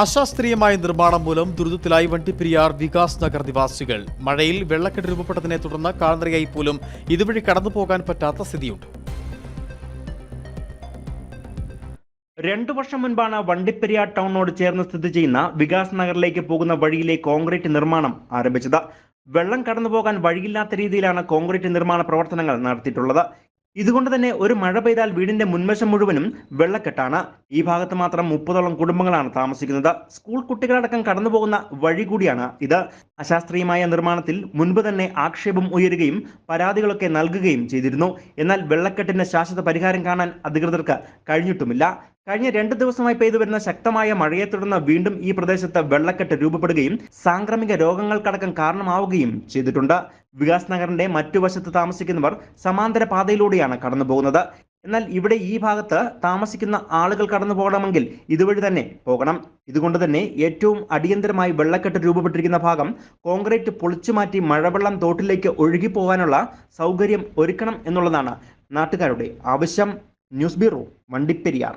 അശാസ്ത്രീയമായ നിർമ്മാണം മൂലം ദുരിതത്തിലായി വണ്ടിപ്പെരിയാർ വികാസ് നഗർ നിവാസികൾ. മഴയിൽ വെള്ളക്കെട്ട് രൂപപ്പെട്ടതിനെ തുടർന്ന് കാൽനടയായി പോലും ഇതുവഴി കടന്നു പോകാൻ പറ്റാത്ത സ്ഥിതിയുണ്ട്. രണ്ടു വർഷം മുൻപാണ് വണ്ടിപ്പെരിയാർ ടൗണിനോട് ചേർന്ന് സ്ഥിതി ചെയ്യുന്ന വികാസ് നഗറിലേക്ക് പോകുന്ന വഴിയിലെ കോൺക്രീറ്റ് നിർമ്മാണം ആരംഭിച്ചത്. വെള്ളം കടന്നുപോകാൻ വഴിയില്ലാത്ത രീതിയിലാണ് കോൺക്രീറ്റ് നിർമ്മാണ പ്രവർത്തനങ്ങൾ നടത്തിയിട്ടുള്ളത്. ഇതുകൊണ്ട് തന്നെ ഒരു മഴ പെയ്താൽ വീടിന്റെ മുൻവശം മുഴുവനും വെള്ളക്കെട്ടാണ്. ഈ ഭാഗത്ത് മാത്രം മുപ്പതോളം കുടുംബങ്ങളാണ് താമസിക്കുന്നത്. സ്കൂൾ കുട്ടികളടക്കം കടന്നു പോകുന്ന വഴി കൂടിയാണ് ഇത്. അശാസ്ത്രീയമായ നിർമ്മാണത്തിൽ മുൻപ് തന്നെ ആക്ഷേപം ഉയരുകയും പരാതികളൊക്കെ നൽകുകയും ചെയ്തിരുന്നു. എന്നാൽ വെള്ളക്കെട്ടിന്റെ ശാശ്വത പരിഹാരം കാണാൻ അധികൃതർക്ക് കഴിഞ്ഞിട്ടുമില്ല. കഴിഞ്ഞ രണ്ട് ദിവസമായി പെയ്തു വരുന്ന ശക്തമായ മഴയെ തുടർന്ന് വീണ്ടും ഈ പ്രദേശത്ത് വെള്ളക്കെട്ട് രൂപപ്പെടുകയും സാംക്രമിക രോഗങ്ങൾക്കടക്കം കാരണമാവുകയും ചെയ്തിട്ടുണ്ട്. വികാസ് നഗറിന്റെ മറ്റു വശത്ത് താമസിക്കുന്നവർ സമാന്തര പാതയിലൂടെയാണ് കടന്നു പോകുന്നത് എന്നാൽ ഇവിടെ ഈ ഭാഗത്ത് താമസിക്കുന്ന ആളുകൾ കടന്നു പോകണമെങ്കിൽ ഇതുവഴി തന്നെ പോകണം. ഇതുകൊണ്ട് തന്നെ ഏറ്റവും അടിയന്തരമായി വെള്ളക്കെട്ട് രൂപപ്പെട്ടിരിക്കുന്ന ഭാഗം കോൺക്രീറ്റ് പൊളിച്ചു മാറ്റി മഴവെള്ളം തോട്ടിലേക്ക് ഒഴുകി പോകാനുള്ള സൗകര്യം ഒരുക്കണം എന്നുള്ളതാണ് നാട്ടുകാരുടെ ആവശ്യം. News bureau Vandiperiyar.